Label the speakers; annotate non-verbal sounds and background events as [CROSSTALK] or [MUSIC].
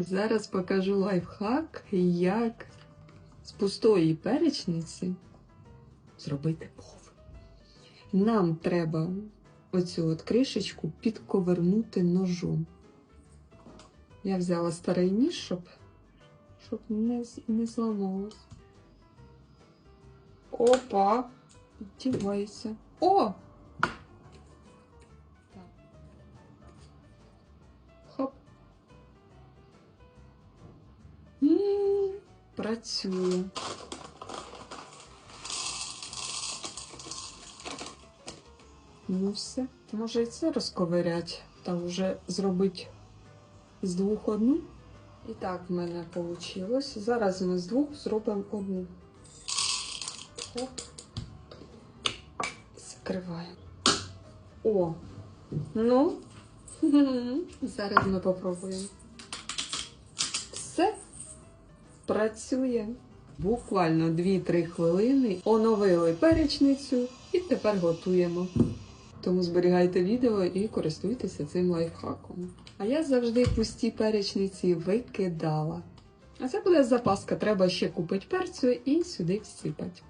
Speaker 1: Зараз покажу лайфхак, як з пустої перечниці зробити плов. Нам треба оцю от кришечку підковернути ножом. Я взяла старий ніж, щоб, щоб не, не зламалось. Опа! Дівайся. О! Працює. Ну все. Може і це розковирять та вже зробити з двох одну. І так в мене вийшло. Зараз ми з двох зробимо одну. Оп. Закриваємо. О! Ну, [LAUGHS] зараз ми попробуємо. Працює. Буквально 2-3 хвилини оновили перечницю і тепер готуємо. Тому зберігайте відео і користуйтеся цим лайфхаком. А я завжди пусті перечниці викидала. А це буде запаска, треба ще купити перцю і сюди всипати.